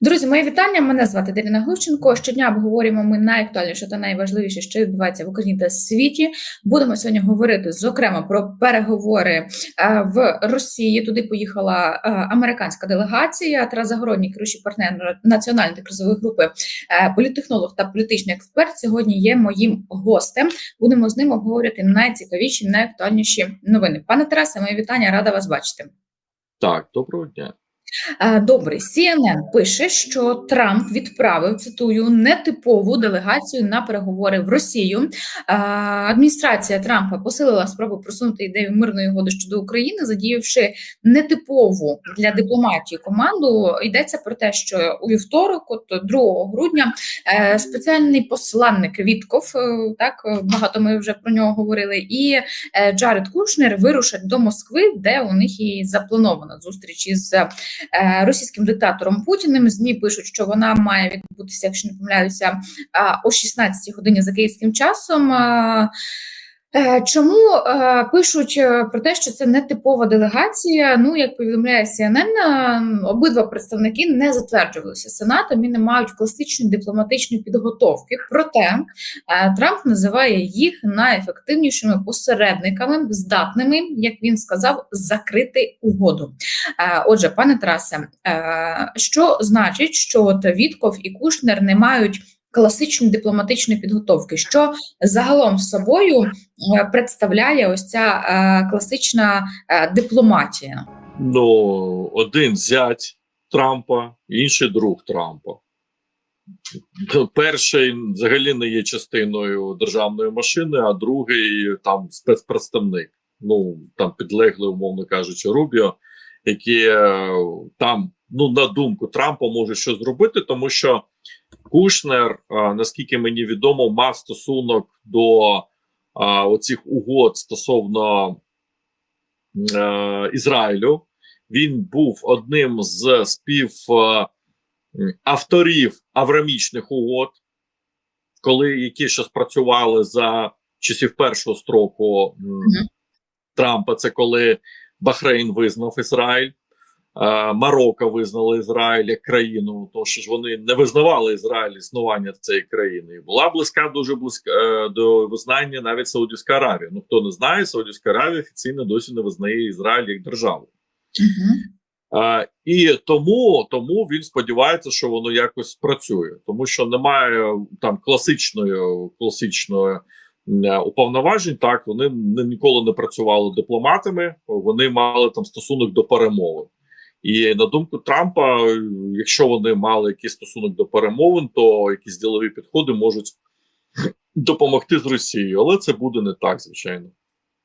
Друзі, мої вітання. Мене звати Дарина Глущенко. Щодня обговорюємо ми найактуальніше та найважливіше, що відбувається в Україні та світі. Будемо сьогодні говорити зокрема про переговори е, в Росії. Туди поїхала е, американська делегація. Тарас Загородній, керуючий партнер національної кризової групи, е, політтехнолог та політичний експерт. Сьогодні є моїм гостем. Будемо з ним обговорювати найцікавіші, найактуальніші новини. Пане Тарасе, мої вітання, рада вас бачити. Так, доброго дня. Е, Добре, CNN пише, що Трамп відправив цитую нетипову делегацію на переговори в Росію. Е, Адміністрація Трампа посилила спробу просунути ідею мирної угоди щодо України, задіявши нетипову для дипломатії команду. Йдеться про те, що у вівторок, от 2 грудня, е, спеціальний посланник Вітков, так багато ми вже про нього говорили, і Джаред Кушнер вирушать до Москви, де у них і запланована зустріч із російським диктатором Путіним. Змі пишуть, що вона має відбутися, якщо не помиляюся, о 16 годині за київським часом. Е, Чому е, пишуть е, про те, що це не типова делегація? Ну, як повідомляє CNN, обидва представники не затверджувалися сенатом і не мають класичної дипломатичної підготовки. Проте Трамп називає їх найефективнішими посередниками, здатними, як він сказав, закрити угоду. Отже, пане Тарасе, е, що значить, що Вітков і Кушнер не мають класичної дипломатичної підготовки? Що загалом собою е, представляє ось ця е, класична е, дипломатія? Ну, один зять Трампа, інший друг Трампа. Перший взагалі не є частиною державної машини, а другий там спецпредставник. Ну там підлеглий, умовно кажучи, Рубіо, які там, ну на думку Трампа, може щось зробити, тому що Кушнер, е, наскільки мені відомо, мав стосунок до е, оцих угод стосовно е, Ізраїлю. Він був одним з спів е, авторів аврамічних угод, коли які ще спрацювали за часів першого строку м, Мгм. Трампа. Це коли Бахрейн визнав Ізраїль. Е, Марокко визнали Ізраїль як країну, тому що ж вони не визнавали Ізраїль існування цієї країни. І була близька дуже близька е, до визнання навіть Саудівська Аравія. Ну хто не знає, Саудівська Аравія офіційно досі не визнає Ізраїль як державу. А, і тому, тому він сподівається, що воно якось спрацює, тому що немає там класичної класичної уповноважень. Так вони ніколи не працювали дипломатами, вони мали там стосунок до перемовин. І на думку Трампа, якщо вони мали якийсь стосунок до перемовин, то якісь ділові підходи можуть допомогти з Росією, але це буде не так, звичайно.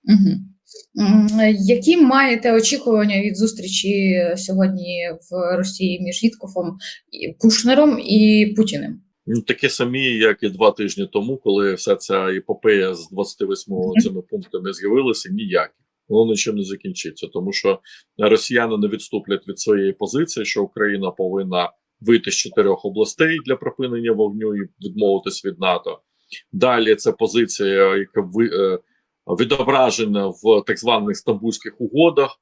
Угу. Які маєте очікування від зустрічі сьогодні в Росії між Віткофом, Кушнером і Путіним? Ну, такі самі, як і два тижні тому, коли вся ця епопея з 28 Мгм. цими пунктами з'явилася, ніякі. Воно нічим не закінчиться, тому що росіяни не відступлять від своєї позиції, що Україна повинна вийти з чотирьох областей для припинення вогню і відмовитись від НАТО. Далі це позиція, яка ви, е, відображена в так званих стамбульських угодах,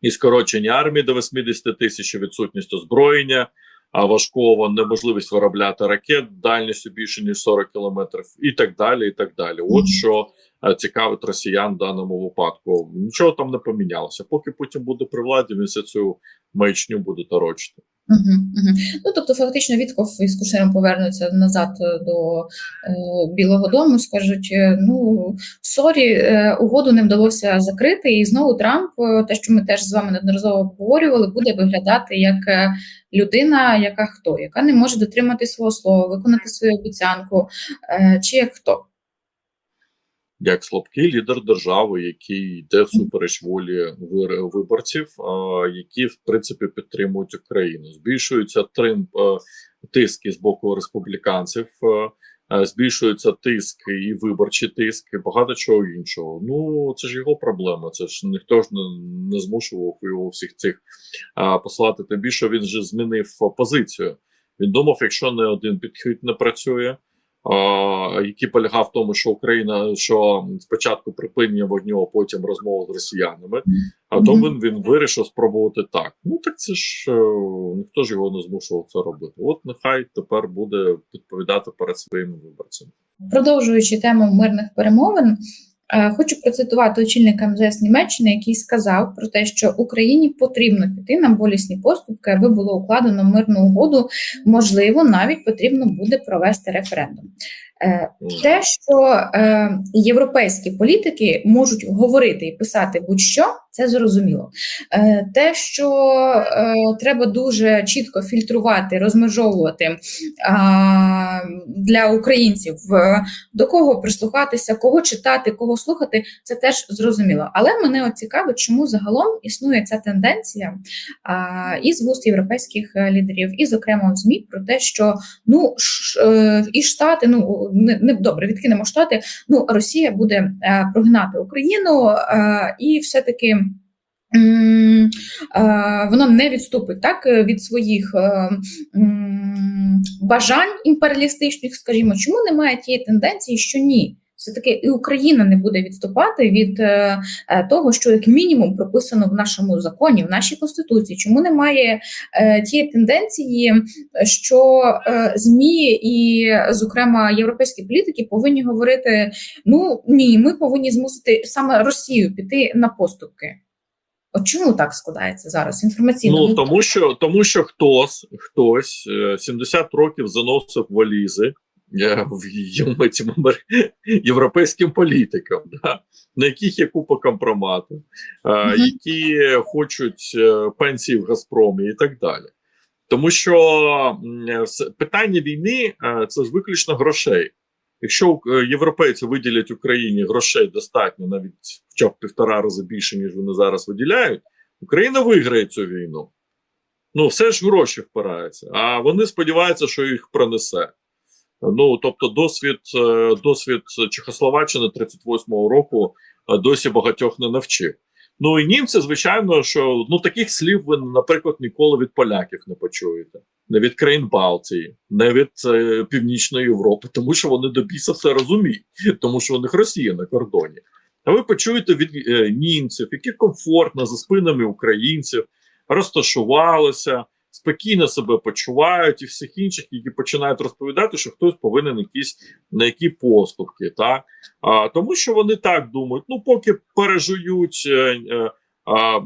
і скорочення армії до 80 тисяч, відсутність озброєння а важкого, неможливість виробляти ракет дальністю більше ніж 40 кілометрів, і так далі. І так далі. От що е, цікавить росіян в даному випадку. Нічого там не помінялося. Поки Путін буде при владі, він цю маячню буде торочити. Угу, угу. Ну тобто, фактично, Вітков із Кушнером повернуться назад е, до е, Білого Дому. Скажуть: е, ну сорі, е, угоду не вдалося закрити, і знову Трамп, е, те, що ми теж з вами неодноразово обговорювали, буде виглядати як людина, яка хто, яка не може дотримати свого слова, виконати свою обіцянку, е, чи як хто. Як слабкий лідер держави, який йде всупереч волі виборців, які в принципі підтримують Україну. Збільшується тримп е, тиски з боку республіканців, е, е, збільшується тиск і виборчий тиск, і багато чого іншого. Ну це ж його проблема. Це ж ніхто ж не, змушував його всіх цих послати. Тим більше він вже змінив позицію. Він думав, якщо не один підхід не працює. Який полягав в тому, що Україна що спочатку припинення вогню, а потім розмова з росіянами. А то він, він вирішив спробувати так. Ну так це ж е, ніхто ж його не змушував це робити. От нехай тепер буде відповідати перед своїми виборцями. Продовжуючи тему мирних перемовин, хочу процитувати очільника МЗС Німеччини, який сказав про те, що Україні потрібно піти на болісні поступки, аби було укладено мирну угоду. Можливо, навіть потрібно буде провести референдум. Е, Те, що е, європейські політики можуть говорити і писати будь-що, це зрозуміло. Е, те, що е, треба дуже чітко фільтрувати, розмежовувати для українців, е, до кого прислухатися, кого читати, кого слухати, це теж зрозуміло. Але мене от цікавить, чому загалом існує ця тенденція а, і з вуст європейських е, лідерів, і, зокрема, в ЗМІ про те, що ну е, і Штати, ну не, не добре, відкинемо Штати. Ну Росія буде е, прогнати Україну е, і все-таки. м, е, Воно не відступить так е, від своїх е, бажань імперіалістичних, скажімо, чому немає тієї тенденції, що ні, все таки і Україна не буде відступати від е, е, того, що як мінімум прописано в нашому законі, в нашій конституції. Чому немає е, тієї тенденції, що е, змі і, зокрема, європейські політики повинні говорити: ну ні, ми повинні змусити саме Росію піти на поступки. От чому так складається зараз інформаційно? Ну тому що тому, що хтось хтось е, 70 років заносив валізи е, в цим європейським політикам, да, на яких є купа компромату, е, які хочуть е, пенсії в Газпромі і так далі. Тому що питання війни е, це ж виключно грошей. Якщо е, європейці виділять Україні грошей достатньо, навіть хоча б півтора рази більше, ніж вони зараз виділяють, Україна виграє цю війну. Ну, все ж гроші впирається. А вони сподіваються, що їх пронесе. Ну, тобто, досвід, е, досвід Чехословаччини 38-го року е, досі багатьох не навчив. Ну і німці, звичайно, що ну таких слів ви, наприклад, ніколи від поляків не почуєте, не від країн Балтії, не від е, Північної Європи, тому що вони до біса все розуміють, тому що у них Росія на кордоні. А ви почуєте від е, німців, які комфортно за спинами українців розташувалися, спокійно себе почувають, і всіх інших, які починають розповідати, що хтось повинен якісь на які поступки, так а, тому що вони так думають: ну, поки пережують е, е, а,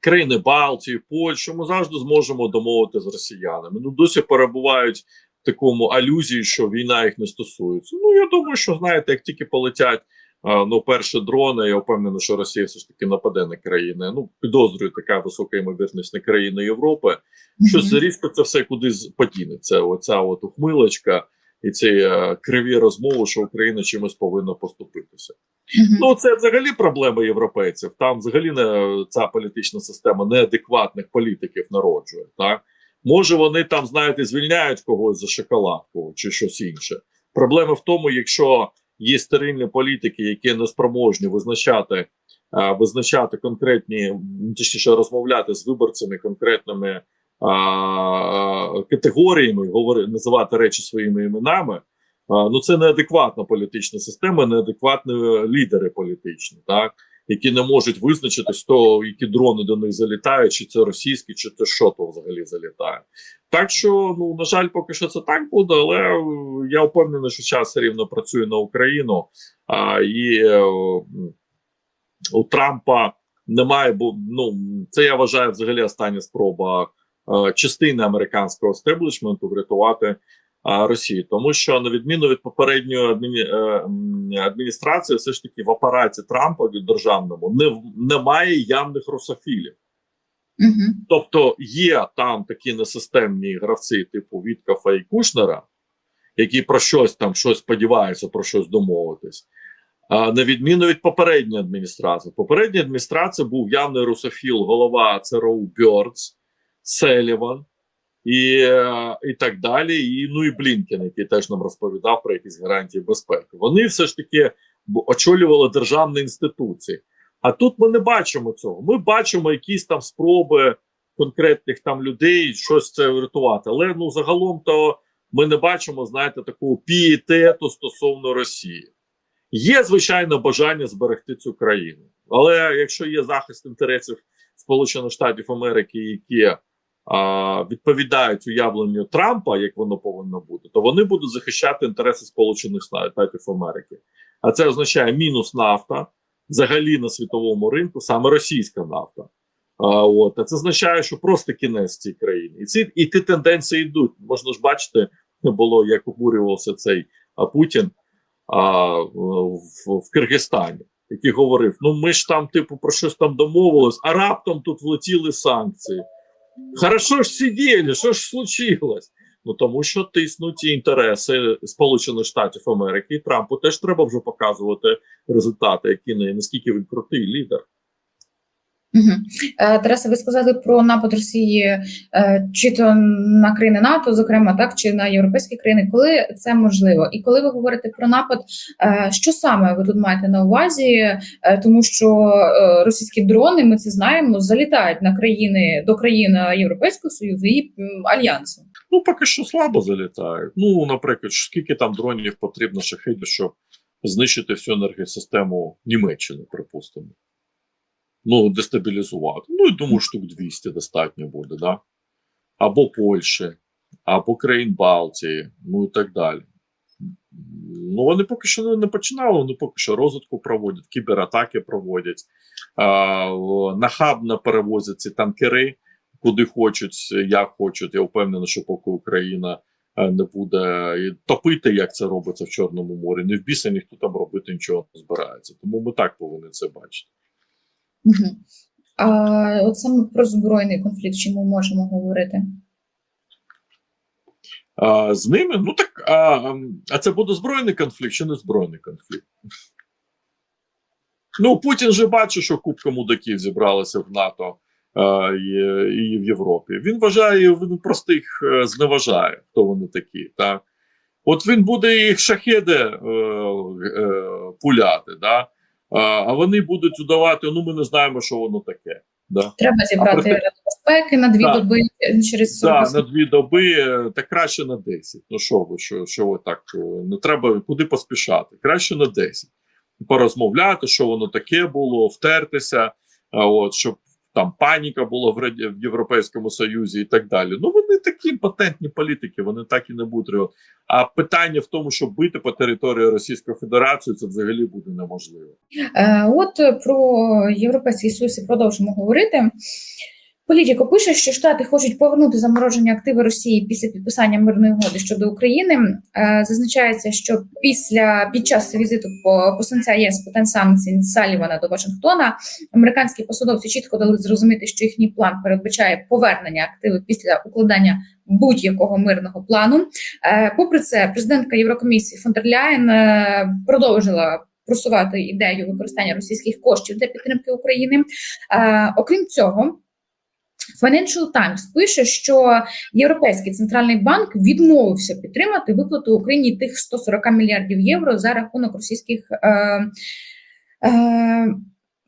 країни Балтії, Польщу, ми завжди зможемо домовити з росіянами. Ну, досі перебувають в такому алюзії, що війна їх не стосується. Ну, я думаю, що знаєте, як тільки полетять. Ну, перші дрони, я впевнений, що Росія все ж таки нападе на країни. Ну, підозрюю, така висока ймовірність на країни Європи. Що Мгм. це різко це все кудись подінеться. Оця от ухмилочка і ці е, криві розмови, що Україна чимось повинна поступитися. Ну це взагалі проблема європейців. Там взагалі не ця політична система неадекватних політиків народжує. Так може вони там, знаєте, звільняють когось за шоколадку чи щось інше. Проблема в тому, якщо є стерильні політики, які не спроможні визначати, е, визначати конкретні, точніше розмовляти з виборцями конкретними а, категоріями, говори, називати речі своїми іменами. А, ну це неадекватна політична система, неадекватні лідери політичні, так які не можуть визначитись, то які дрони до них залітають, чи це російські, чи це що то взагалі залітає. Так що, ну на жаль, поки що це так буде, але е, я впевнений, що час рівно працює на Україну, а, і е, у Трампа немає, бо ну це я вважаю взагалі остання спроба е, частини американського стеблішменту врятувати а, Росію, тому що на відміну від попередньої адміні, е, адміністрації, все ж таки в апараті Трампа від державному не немає явних русофілів. Мгм. Тобто є там такі несистемні гравці, типу Віткафа і Кушнера, які про щось там щось сподіваються про щось домовитись. А на відміну від попередньої адміністрації, попередня адміністрація був явний русофіл, голова ЦРУ Бьордс, Селіван і, е, і так далі. І ну і Блінкен, який теж нам розповідав про якісь гарантії безпеки. Вони все ж таки очолювали державні інституції. А тут ми не бачимо цього. Ми бачимо якісь там спроби конкретних там людей щось це врятувати. Але ну загалом то ми не бачимо, знаєте, такого пієтету стосовно Росії. Є звичайно бажання зберегти цю країну, але якщо є захист інтересів Сполучених Штатів Америки, які відповідають уявленню Трампа, як воно повинно бути, то вони будуть захищати інтереси Сполучених Штатів Америки. А це означає мінус нафта взагалі на світовому ринку, саме російська нафта. А, от, а це означає, що просто кінець цій країні. І ці і ті тенденції йдуть. Можна ж бачити, було як обурювався цей Путін а, в, в Киргизстані, який говорив: ну ми ж там, типу, про щось там домовились, а раптом тут влетіли санкції. Хорошо ж сиділи, що ж случилось? Ну тому що тиснуть інтереси Сполучених Штатів Америки Трампу теж треба вже показувати результати, які наскільки він крутий лідер. Угу. Тарасе, ви сказали про напад Росії е, чи то на країни НАТО, зокрема, так чи на європейські країни, коли це можливо, і коли ви говорите про напад, е, що саме ви тут маєте на увазі? Е, тому що російські дрони, ми це знаємо, залітають на країни до країн Європейського союзу і альянсу. Ну поки що слабо залітають. Ну, наприклад, скільки там дронів потрібно шахедів, щоб знищити всю енергосистему Німеччини, припустимо ну, дестабілізувати. Ну, я думаю, штук 200 достатньо буде, да? Або Польщі, або країн Балтії, ну і так далі. Ну, вони поки що не починали, вони поки що розвитку проводять, кібератаки проводять, а, нахабно перевозять ці танкери, куди хочуть, як хочуть. Я впевнений, що поки Україна не буде топити, як це робиться в Чорному морі, не в біса ніхто там робити нічого не збирається. Тому ми так повинні це бачити. Угу. А от саме про збройний конфлікт, чи ми можемо говорити? А, З ними? Ну так а, а це буде збройний конфлікт чи не збройний конфлікт? Ну, Путін же бачить, що купка мудаків зібралася в НАТО а, і, і в Європі. Він вважає, він просто їх е, зневажає, хто вони такі. Так? От він буде їх шахеди е, е, пуляти. Да? А вони будуть удавати, ну ми не знаємо, що воно таке. Да. Треба зібрати безпеки на дві да. доби через да, на дві доби, та краще на 10. Ну що ви, що що ви так не треба куди поспішати? Краще на 10. Порозмовляти, що воно таке було, втертися, от щоб там паніка була в, в Європейському Союзі і так далі. Ну вони такі патентні політики, вони так і не будуть. А питання в тому, щоб бити по території Російської Федерації, це взагалі буде неможливо. Е, От про європейський союз продовжимо говорити. Політіко пише, що Штати хочуть повернути заморожені активи Росії після підписання мирної угоди щодо України. Е, зазначається, що після під час візиту по посланця ЄС питань санкцій Салівана до Вашингтона американські посадовці чітко дали зрозуміти, що їхній план передбачає повернення активів після укладання будь-якого мирного плану. Е, попри це, президентка Єврокомісії фон дер Ляєн е, продовжила. Просувати ідею використання російських коштів для підтримки України. Окрім цього, Financial Times пише, що Європейський центральний банк відмовився підтримати виплату Україні тих 140 мільярдів євро за рахунок російських е, е,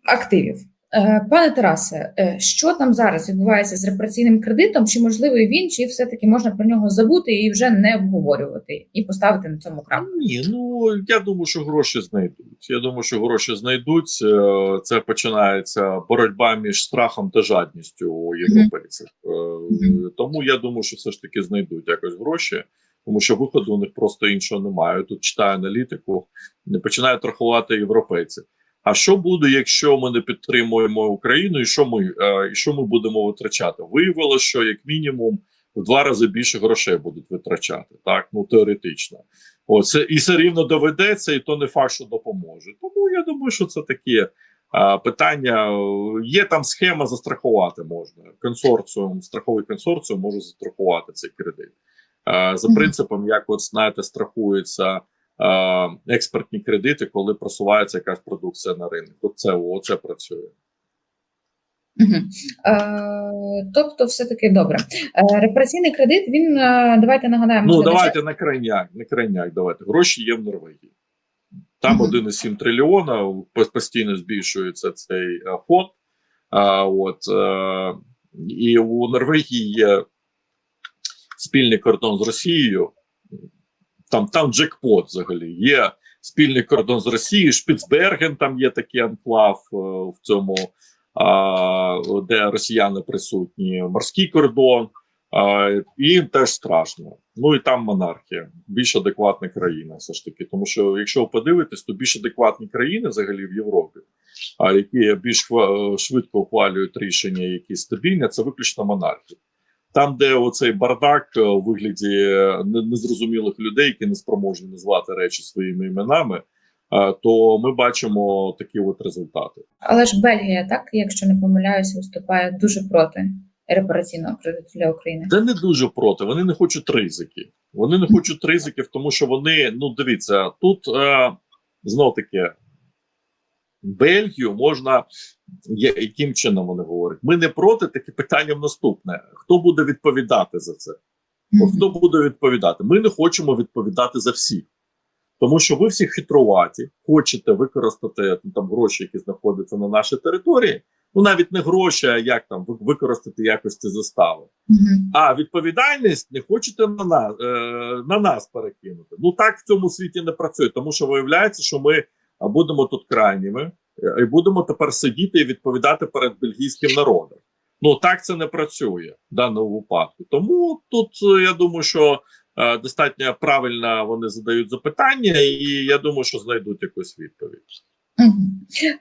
активів. Е, пане Тарасе, е, що там зараз відбувається з репараційним кредитом? Чи можливий він, чи все-таки можна про нього забути і вже не обговорювати і поставити на цьому крапку? Ні, ну я думаю, що гроші знайдуть. Я думаю, що гроші знайдуть. Е, це починається боротьба між страхом та жадністю у європейців. Mm -hmm. Тому я думаю, що все ж таки знайдуть якось гроші. Тому що виходу у них просто іншого немає. Тут читаю аналітику, починають рахувати європейців. А що буде, якщо ми не підтримуємо Україну, і що ми е, і що ми будемо витрачати? Виявилося, що як мінімум в два рази більше грошей будуть витрачати, так ну теоретично. Оце і все рівно доведеться, і то не факт, що допоможе. Тому я думаю, що це такі а, питання. Є там схема застрахувати можна. Консорціум, страховий консорціум може застрахувати цей кредит. А, за принципом, як от знаєте, страхується. Е, експортні кредити, коли просувається якась продукція на ринок. От це оце працює. Угу. Е, Тобто, все таки добре. Е, Репараційний кредит. Він е, давайте нагадаємо. Ну давайте на крайняк. На крайняк давайте гроші є в Норвегії. Там угу. 1,7 трильйона постійно збільшується цей е, фонд. А, от, е, І у Норвегії є спільний кордон з Росією. Там, там джекпот взагалі. Є спільний кордон з Росією, Шпіцберген, там є такий анклав е, в цьому, а, де росіяни присутні, морський кордон. А, і теж страшно. Ну і там монархія, більш адекватна країна, все ж таки. Тому що, якщо ви подивитесь, то більш адекватні країни взагалі в Європі, а які більш швидко ухвалюють рішення, які стабільні, це виключно монархія. Там, де оцей бардак е, у вигляді е, незрозумілих людей, які не спроможні назвати речі своїми іменами, е, то ми бачимо такі от результати. Але ж Бельгія, так, якщо не помиляюся, виступає дуже проти репараційного кредиту для України. Це не дуже проти. Вони не хочуть ризики. Вони не хочуть ризиків, тому що вони, ну дивіться, тут знов таки Бельгію можна яким чином вони говорять? Ми не проти, таке питання в наступне: хто буде відповідати за це? Хто буде відповідати? Ми не хочемо відповідати за всіх. Тому що ви всі хитруваті, хочете використати ну, там гроші, які знаходяться на нашій території. Ну навіть не гроші, а як там ви- використати якості застави. А відповідальність не хочете на нас, е, на нас перекинути. Ну так в цьому світі не працює, тому що виявляється, що ми а, будемо тут крайніми е, і будемо тепер сидіти і відповідати перед бельгійським народом. Ну так це не працює в даному випадку. Тому тут е, я думаю, що е, достатньо правильно вони задають запитання, і я думаю, що знайдуть якусь відповідь.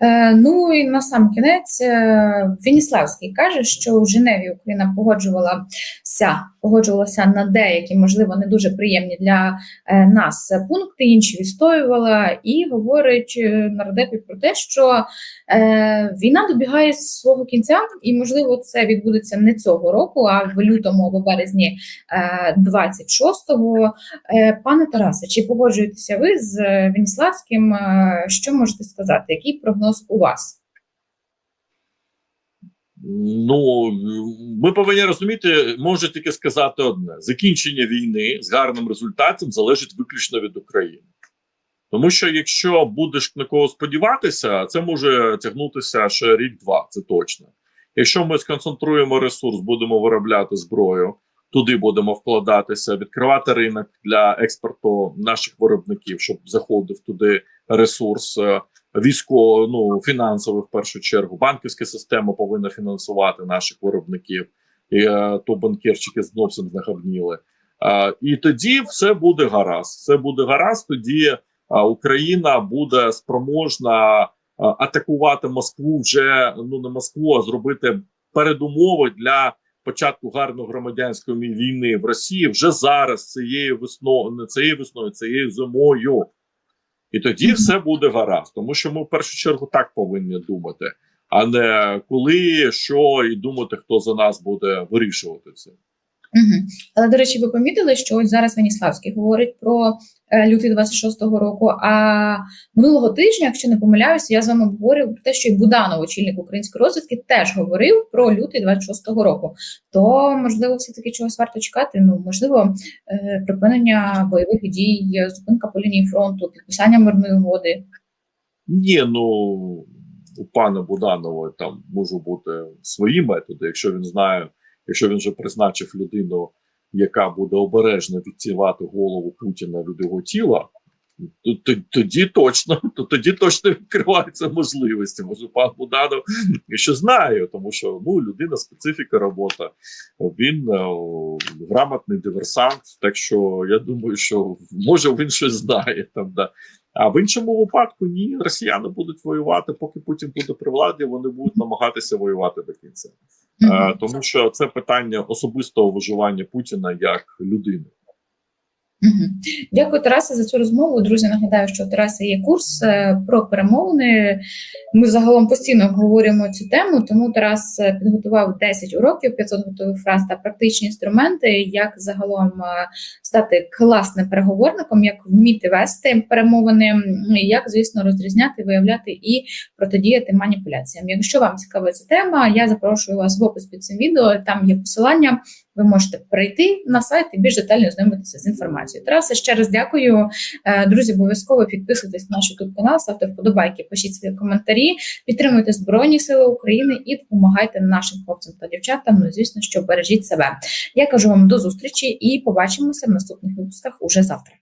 Е, ну і на сам кінець е, Веніславський каже, що в Женеві Україна погоджувалася, погоджувалася на деякі, можливо, не дуже приємні для е, нас пункти, інші відстоювала, і говорить нардепі про те, що війна добігає свого кінця, і можливо це відбудеться не цього року, а в лютому або березні е, 26-го. Е, Пане Тарасе, чи погоджуєтеся ви з Веніславським? Що можете сказати? Який прогноз у вас? Ну ми повинні розуміти, можу тільки сказати одне: закінчення війни з гарним результатом залежить виключно від України. Тому що якщо будеш на кого сподіватися, це може тягнутися ще рік-два, це точно. Якщо ми сконцентруємо ресурс, будемо виробляти зброю, туди будемо вкладатися, відкривати ринок для експорту наших виробників, щоб заходив туди ресурс військово, ну фінансовий в першу чергу. Банківська система повинна фінансувати наших виробників, і е, то банкірчики зовсім знахабніли. Е, і тоді все буде гаразд. Все буде гаразд. Тоді е, Україна буде спроможна атакувати Москву вже ну не Москву, а зробити передумови для початку гарної громадянської війни в Росії вже зараз, цією весною, не цією весною, цією зимою. І тоді все буде гаразд, тому що ми в першу чергу так повинні думати, а не коли, що і думати, хто за нас буде вирішувати це. Угу. Але до речі, ви помітили, що ось зараз Веніславський говорить про е, лютий 26-го року. А минулого тижня, якщо не помиляюся, я з вами обговорював про те, що і Буданов, очільник української розвідки, теж говорив про лютий 26-го року. То можливо, все таки чогось варто чекати. Ну можливо, е, припинення бойових дій, зупинка по лінії фронту, підписання мирної угоди. Ні, ну у пана Буданова там можуть бути свої методи, якщо він знає, якщо він вже призначив людину, яка буде обережно відцівати голову Путіна від його тіла. то- то- Тоді точно, то тоді точно відкриваються можливості. Може, пан Буданов ще знає, тому що ну людина специфіка робота. Він е, грамотний диверсант. Так що я думаю, що може він щось знає там. Да. А в іншому випадку ні, росіяни будуть воювати, поки Путін буде при владі, вони будуть намагатися воювати до кінця. Е, тому що це питання особистого виживання Путіна як людини. Дякую, Тарасе, за цю розмову. Друзі, нагадаю, що у Тараса є курс е, про перемовини. Ми загалом постійно обговорюємо цю тему, тому Тарас е, підготував 10 уроків, 500 готових фраз та практичні інструменти, як загалом е, стати класним переговорником, як вміти вести перемовини, як, звісно, розрізняти, виявляти і протидіяти маніпуляціям. Якщо вам цікава ця тема, я запрошую вас в опис під цим відео. Там є посилання. Ви можете прийти на сайт і більш детально ознайомитися з інформацією. Тарасе, ще раз дякую. Е, Друзі, обов'язково підписуйтесь на наш YouTube канал, ставте вподобайки, пишіть свої коментарі, підтримуйте Збройні Сили України і допомагайте нашим хлопцям та дівчатам. Ну, звісно, що бережіть себе. Я кажу вам до зустрічі і побачимося в наступних випусках уже завтра.